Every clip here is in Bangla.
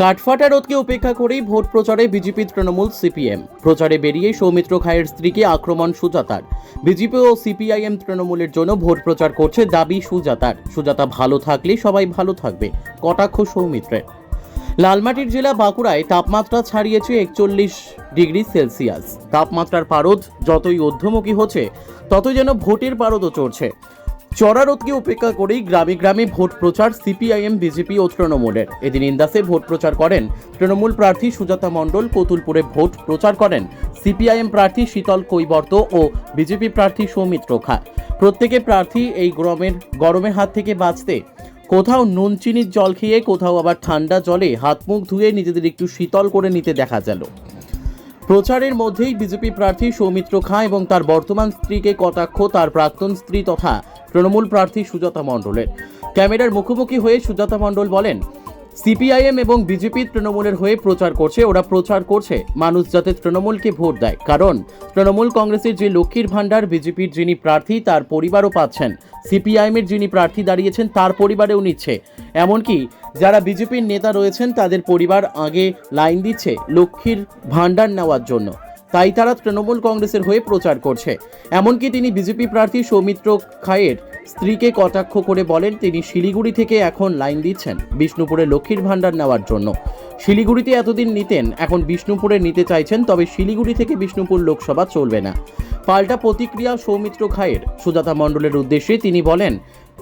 কাঠফাটা রোধকে উপেক্ষা করেই ভোট প্রচারে বিজেপি তৃণমূল সিপিএম। প্রচারে বেরিয়ে সৌমিত্র খায়ের স্ত্রীকে আক্রমণ সুজাতার। বিজেপি ও সিপিআইএম তৃণমূলের জন্য ভোট প্রচার করছে দাবি সুজাতার। সুজাতা ভালো থাকলে সবাই ভালো থাকবে। কটাক্ষ সৌমিত্রের। লালমাটির জেলা বাঁকুড়ায় তাপমাত্রা ছাড়িয়েছে একচল্লিশ ডিগ্রি সেলসিয়াস। তাপমাত্রার পারদ যতই ঊর্ধ্বমুখী হচ্ছে, ততই যেন ভোটের পারদও চড়ছে। চড়া রোদকে উপেক্ষা করেই গ্রামে গ্রামে ভোট প্রচার সিপিআইএম, বিজেপি ও তৃণমূলের। এদিন ইন্দাসে ভোট প্রচার করেন তৃণমূল প্রার্থী সুজাতা মণ্ডল, কতুলপুরে ভোট প্রচার করেন সিপিআইএম প্রার্থী শীতল কৈবর্ত ও বিজেপি প্রার্থী সৌমিত্র খা। প্রত্যেকে প্রার্থী এই গরমের গরমের হাত থেকে বাঁচতে। কোথাও নুন চিনির জল খেয়ে, কোথাও আবার ঠান্ডা জলে হাত মুখ ধুয়ে নিজেদের একটু শীতল করে নিতে দেখা গেল। প্রচারের মধ্যেই বিজেপি প্রার্থী সৌমিত্র খাঁ এবং তার বর্তমান স্ত্রীকে কটাক্ষ তার প্রাক্তন স্ত্রী তথা তৃণমূল প্রার্থী সুজাতা মণ্ডলের। ক্যামেরার মুখোমুখি হয়ে সুজাতা মণ্ডল বলেন সিপিআইএম এবং বিজেপি তৃণমূলের হয়ে প্রচার করছে, ওরা প্রচার করছে। মানুষ যাতে তৃণমূলকে ভোট দেয়। কারণ, তৃণমূল কংগ্রেসের যে লক্ষ্মীর ভাণ্ডার, বিজেপির যিনি প্রার্থী, তার পরিবারও পাচ্ছেন। সিপিআইএমের যিনি প্রার্থী দাঁড়িয়েছেন, তার পরিবারেও নিচ্ছে। এমনকি, যারা বিজেপির নেতা রয়েছেন, তাদের পরিবার আগে লাইন দিচ্ছে লক্ষ্মীর ভাণ্ডার নেওয়ার জন্য। তাই তারা তৃণমূল কংগ্রেসের হয়ে প্রচার করছে। এমনকি তিনি বিজেপি প্রার্থী সৌমিত্র খায়ের স্ত্রীকে কটাক্ষ করে বলেন, তিনি শিলিগুড়ি থেকে এখন লাইন দিচ্ছেন বিষ্ণুপুরে লক্ষ্মীর ভাণ্ডার নেওয়ার জন্য। শিলিগুড়িতে এতদিন নিতেন, এখন বিষ্ণুপুরে নিতে চাইছেন, তবে শিলিগুড়ি থেকে বিষ্ণুপুর লোকসভা চলবে না। পাল্টা প্রতিক্রিয়া সৌমিত্র খায়ের। সুজাতা মণ্ডলের উদ্দেশ্যে তিনি বলেন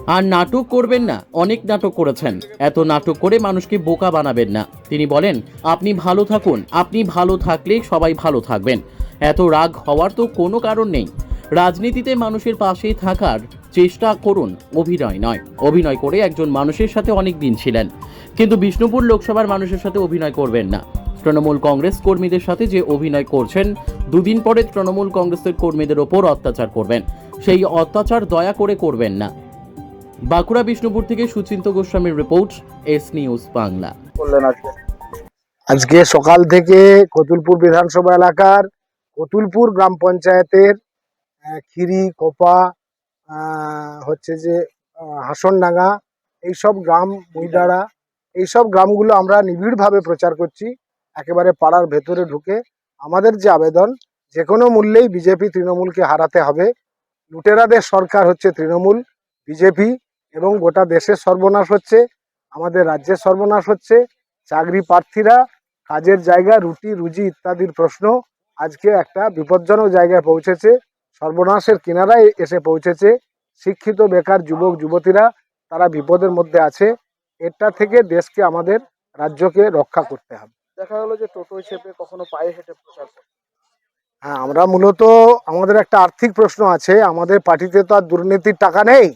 আর নাটক করবেন না, অনেক নাটক করেছেন। এত নাটক করে মানুষকে বোকা বানাবেন না। তিনি বলেন, আপনি ভালো থাকুন, আপনি ভালো থাকলে সবাই ভালো থাকবেন। এত রাগ হওয়ার তো কোনো কারণ নেই। রাজনীতিতে মানুষের পাশে থাকার চেষ্টা করুন, অভিনয় নয়। অভিনয় করে একজন মানুষের সাথে অনেক দিন ছিলেন। কিন্তু বিষ্ণুপুর লোকসভার মানুষের সাথে অভিনয় করবেন না। তৃণমূল কংগ্রেস কর্মীদের সাথে যে অভিনয় করছেন, দুদিন পরে তৃণমূল কংগ্রেসের কর্মীদের ওপর অত্যাচার করবেন। সেই অত্যাচার দয়া করে করবেন না। বাঁকুড়া বিষ্ণুপুর থেকে সুচিন্ত গোস্বামীর রিপোর্ট এস নিউজ বাংলা। আজকে। আজকে সকাল থেকে কতুলপুর বিধানসভা এলাকার কতুলপুর গ্রাম পঞ্চায়েতের খিরি কোপা হচ্ছে যে হাসনডাঙ্গা এইসব গ্রাম মুইদাড়া এইসব গ্রামগুলো আমরা নিবিড়ভাবে প্রচার করছি। একেবারে পাড়ার ভেতরে ঢুকে আমাদের যে আবেদন যে কোনো মূল্যেই বিজেপি তৃণমূলকে হারাতে হবে। লুটেরাদের সরকার হচ্ছে তৃণমূল বিজেপি এবং গোটা দেশের সর্বনাশ হচ্ছে আমাদের রাজ্যের সর্বনাশ হচ্ছে চাকরি প্রার্থীরা কাজের জায়গা রুটি রুজি ইত্যাদির প্রশ্ন আজকে একটা বিপজ্জনক জায়গায় পৌঁছেছে। সর্বনাশের কিনারায় এসে পৌঁছেছে। শিক্ষিত বেকার যুবক যুবতীরা তারা বিপদের মধ্যে আছে। এটা থেকে দেশকে আমাদের রাজ্যকে রক্ষা করতে হবে। দেখা গেল যে টোটো চেপে কখনো পায়ে হেঁটে প্রচার হ্যাঁ আমরা মূলত আমাদের একটা আর্থিক প্রশ্ন আছে। আমাদের পার্টিতে তো আর দুর্নীতির টাকা নেই।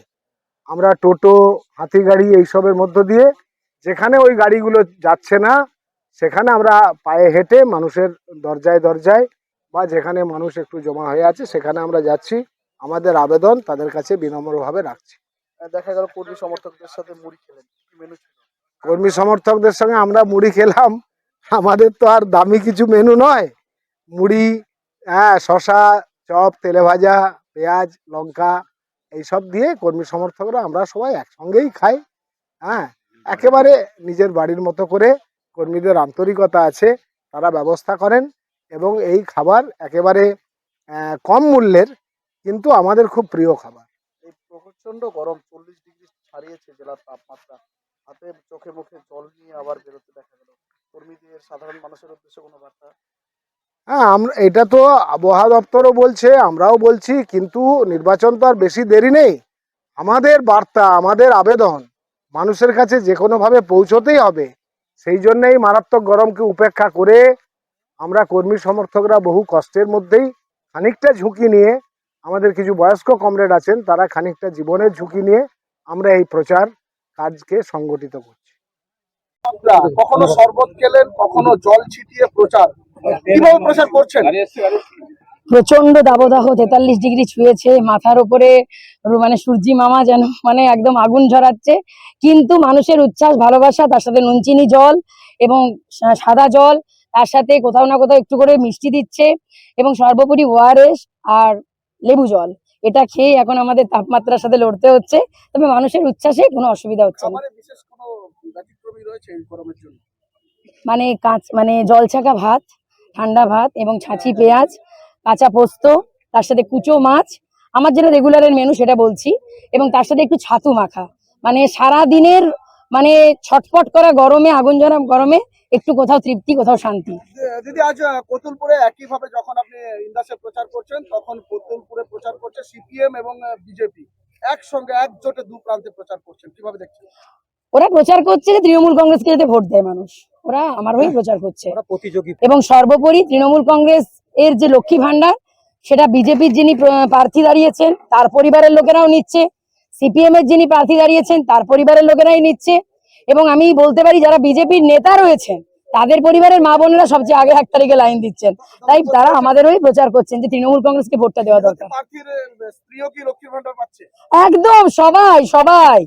আমরা টোটো হাতি গাড়ি এইসবের মধ্য দিয়ে যেখানে ওই গাড়িগুলো যাচ্ছে না সেখানে আমরা পায়ে হেঁটে মানুষের দরজায় দরজায় বা যেখানে মানুষ একটু জমা হয়ে আছে সেখানে আমরা যাচ্ছি। আমাদের আবেদন তাদের কাছে বিনম্রভাবে রাখছি। দেখা গেল কর্মী সমর্থকদের সাথে মুড়ি খেলেন। মেনু কর্মী সমর্থকদের সঙ্গে আমরা মুড়ি খেলাম। আমাদের তো আর দামি কিছু মেনু নয়। মুড়ি হ্যাঁ শশা চপ তেলে ভাজা পেঁয়াজ লঙ্কা এইসব দিয়ে কর্মী সমর্থকরা আমরা সবাই একসঙ্গেই খাই হ্যাঁ? একেবারে নিজের বাড়ির মতো করে কর্মীদের আন্তরিকতা আছে, তারা ব্যবস্থা করেন এবং এই খাবার একেবারে কম মূল্যের কিন্তু আমাদের খুব প্রিয় খাবার। এই প্রচণ্ড গরম, চল্লিশ ডিগ্রি ছাড়িয়েছে জেলার তাপমাত্রা। হাতে চোখে মুখে জল নিয়ে আবার বেরোতে দেখা গেল। কর্মীদের, সাধারণ মানুষের উদ্দেশ্যে কোনো বার্তা হ্যাঁ আমরা, এটা তো আবহাওয়া দপ্তরও বলছে, আমরাও বলছি, কিন্তু নির্বাচন তো আর বেশি দেরি নেই। আমাদের বার্তা, আমাদের আবেদন, মানুষের কাছে যে কোনোভাবে পৌঁছতেই হবে। সেই জন্যেই মারাত্মক গরমকে উপেক্ষা করে আমরা কর্মী সমর্থকরা বহু কষ্টের মধ্যেই খানিকটা ঝুঁকি নিয়ে, আমাদের কিছু বয়স্ক কমরেড আছেন, তারা খানিকটা জীবনের ঝুঁকি নিয়ে আমরা এই প্রচার কাজকে সংগঠিত করছি। কখনো শরবত খেলেন, কখনো জল ছিটিয়ে প্রচার। কীভাবে প্রচার করছেন? প্রচণ্ড দাবদাহ তেতাল্লিশ ডিগ্রি ছুঁয়েছে মাথার উপরে মানে সূর্যি মামা যেন মানে একদম আগুন ঝরাচ্ছে। কিন্তু মানুষের উচ্ছ্বাস ভালোবাসা তার সাথে নুনচিনি জল এবং সাদা জল তার সাথে কোথাও না কোথাও একটু করে মিষ্টি দিচ্ছে এবং সর্বোপরি ওআরএস আর লেবু জল। এটা খেয়ে এখন আমাদের তাপমাত্রার সাথে লড়তে হচ্ছে। তবে মানুষের উচ্ছ্বাসে কোনো অসুবিধা হচ্ছে না। মানে কাঁচ মানে জলছাকা ভাত ঠান্ডা ভাত এবং ছাঁচি পেঁয়াজ কাঁচা পোস্ত তার সাথে কুচো মাছ। আমার যেটা রেগুলারের মেনু সেটা বলছি। এবং তার সাথে একটু ছাতু মাখা। মানে সারা দিনের মানে ছটফট করা গরমে আগুন ঝরা গরমে একটু কোথাও তৃপ্তি কোথাও শান্তি। দিদি আজ কতুলপুরে একইভাবে যখন আপনি ইন্দাসে প্রচার করছেন তখন কতুলপুরে প্রচার করছে সিপিএম এবং বিজেপি একসঙ্গে একজোটে দু প্রান্তে প্রচার করছেন। কীভাবে দেখছেন? ওরা প্রচার করছে যে তৃণমূল কংগ্রেসকে যাতে ভোট দেয় মানুষ। ওরা আমার হয়েই প্রচার করছে। এবং সর্বোপরি তৃণমূল কংগ্রেস এর যে লক্ষ্মী ভান্ডার সেটা বিজেপির যিনি প্রার্থী দাঁড়িয়েছেন তার পরিবারের লোকেরাও নিচ্ছে। সিপিএম এর যিনি প্রার্থী দাঁড়িয়েছেন তার পরিবারের লোকেরাই নিচ্ছে। এবং আমি বলতে পারি যারা বিজেপির নেতা রয়েছেন তাদের পরিবারের মা বোনেরা সবচেয়ে আগে এক তারিখে লাইন দিচ্ছেন। তাই তারা আমাদের ওই প্রচার করছেন যে তৃণমূল কংগ্রেসকে ভোটটা দেওয়া দরকার। একদম সবাই সবাই।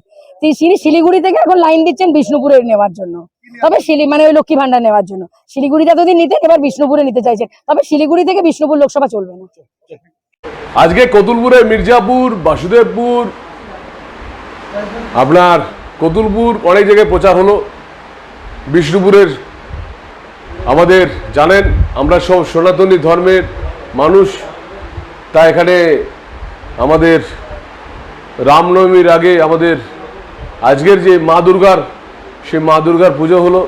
তিনি শিলিগুড়ি থেকে এখন লাইন দিচ্ছেন বিষ্ণুপুরে নেওয়ার জন্য। তবে শিলি মানে ওই লক্ষ্মী ভান্ডার নেওয়ার জন্য। শিলিগুড়িতে যদি নিতেন, এবার বিষ্ণুপুরে নিতে চাইছেন। তবে শিলিগুড়ি থেকে বিষ্ণুপুর লোকসভা চলবে না। আজকে কতুলপুরে মির্জাপুর, বাসুদেবপুর, আপনার কতুলপুর অনেক জায়গায় প্রচার হলো। বিষ্ণুপুরের আমাদের জানেন, আমরা সব সনাতনী ধর্মের মানুষ। তা এখানে আমাদের রামনবমীর আগে আমাদের আজকের যে মা দুর্গার সে মা দুর্গার পুজো হলো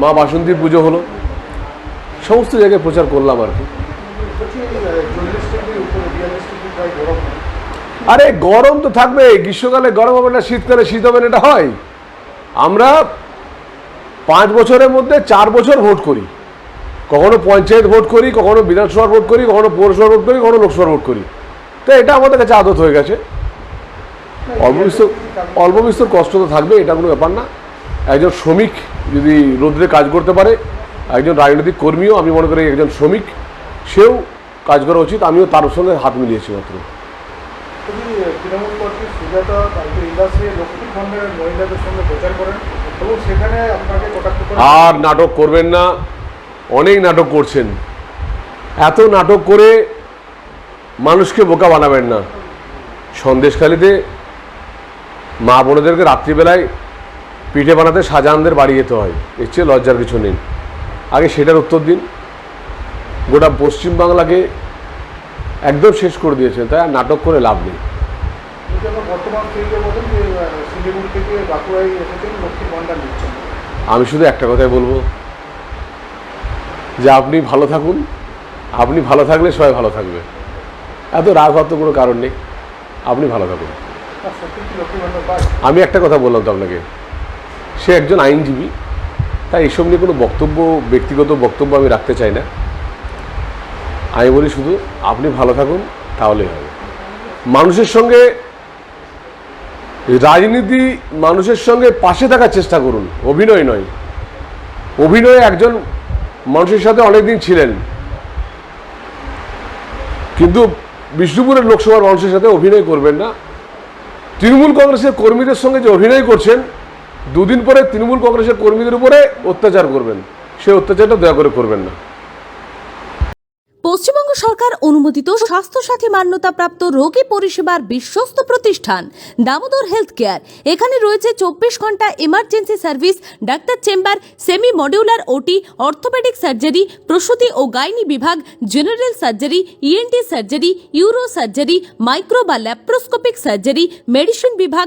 মা বাসন্তীর পুজো হলো। সমস্ত জায়গায় প্রচার করলাম আর কি। আরে গরম তো থাকবে গ্রীষ্মকালে গরম হবে না শীতকালে শীত হবে না এটা হয়। আমরা পাঁচ বছরের মধ্যে চার বছর ভোট করি। কখনো পঞ্চায়েত ভোট করি কখনো বিধানসভা ভোট করি কখনো পৌরসভা ভোট করি কখনো লোকসভা ভোট করি। তো এটা আমাদের কাছে আদত হয়ে গেছে। অল্প বিস্তর অল্প বিস্তর কষ্ট তো থাকবে এটা কোনো ব্যাপার না। একজন শ্রমিক যদি রোদ্রে কাজ করতে পারে একজন রাজনৈতিক কর্মীও আমি মনে করি একজন শ্রমিক সেও কাজ করা উচিত। আমিও তার সঙ্গে হাত মিলিয়েছি মাত্র। তৃণমূল প্রার্থী সুজাতা কালকে ইন্দাসে লক্ষ্মী ভান্ডারের মহিলাদের সঙ্গে প্রচার করেন এবং সেখানে আপনাকে কটাক্ষ আর নাটক করবেন না। অনেক নাটক করছেন। এত নাটক করে মানুষকে বোকা বানাবেন না। সন্দেশখালিতে মা বোনেদেরকে রাত্রিবেলায় পিঠে বানাতে শাহজাহানদের বাড়ি যেতে হয়। এর চেয়ে লজ্জার কিছু নেই। আগে সেটার উত্তর দিন। গোটা পশ্চিমবাংলাকে একদম শেষ করে দিয়েছেন। তাই আর নাটক করে লাভ নেই। আমি শুধু একটা কথাই বলব। যে আপনি ভালো থাকুন। আপনি ভালো থাকলে সবাই ভালো থাকবে। এত রাগ হওয়ার তো কোনো কারণ নেই। আপনি ভালো থাকুন। আমি একটা কথা বললাম তো আপনাকে। সে একজন আইনজীবী। তাই এইসব নিয়ে কোনো বক্তব্য, ব্যক্তিগত বক্তব্য আমি রাখতে চাই না। আমি বলি শুধু, আপনি ভালো থাকুন, তাহলেই হবে। মানুষের সঙ্গে, রাজনীতি মানুষের সঙ্গে পাশে থাকার চেষ্টা করুন, অভিনয় নয়। অভিনয়ে একজন মানুষের সাথে অনেকদিন ছিলেন। কিন্তু বিষ্ণুপুরের লোকসভার মানুষের সাথে অভিনয় করবেন না। তৃণমূল কংগ্রেসের কর্মীদের সঙ্গে যে অভিনয় করছেন দুদিন পরে তৃণমূল কংগ্রেসের কর্মীদের উপরে অত্যাচার করবেন। সেই অত্যাচারটা দয়া করে করবেন না। পশ্চিমবঙ্গ সরকার অনুমোদিত স্বাস্থ্যসাথী মান্যতাপ্রাপ্ত রোগী পরিষেবার বিশ্বস্ত প্রতিষ্ঠান দামোদর হেলথ কেয়ার এখানে রয়েছে চব্বিশ ঘণ্টা emergency service, doctor chamber semi modular OT, orthopaedic surgery, প্রসূতি ও গাইনি বিভাগ, general surgery ENT surgery uro surgery micro বা ল্যাপ্রোস্কোপিক সার্জারি, মেডিসিন বিভাগ